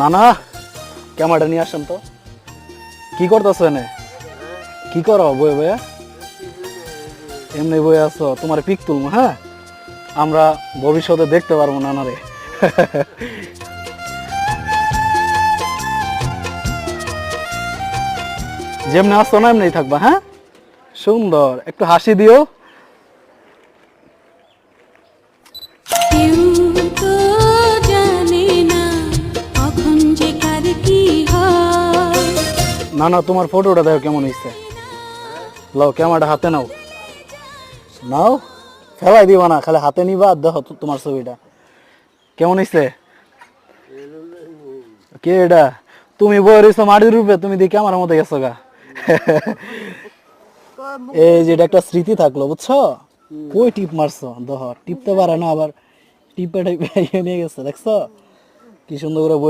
না না ক্যামেরাটা নিয়ে আসেন তো। কি করতেছো এনে? কি করো বয়ে বয়ে? এমনি বয়ে আছো, তোমার পিক তুলবো হ্যাঁ? আমরা ভবিষ্যতে দেখতে পারব নানারে। যেমনি আসতো না এমনি থাকবা হ্যাঁ? সুন্দর, একটু হাসি দিও। না না তোমার ফটোটা দেখো কেমন হয়েছে লাও ক্যামেরাটা হাতে নাও। নাও, ফেলাই দিবা না, খালি হাতে নিবা আর দেখো তোমার ছবিটা। কেমন হয়েছে কে এটা? তুমি বই রয়েছো মাটির রূপে, তুমি দিয়ে ক্যামেরার মধ্যে গেছো গা। এই যে এটা একটা স্মৃতি থাকল, বুঝছ? কই টিপ মারছো? দেখো, টিপতে পারে না, আবার টিপে টিপে নিয়ে গেছে, দেখছ? কি সুন্দর করে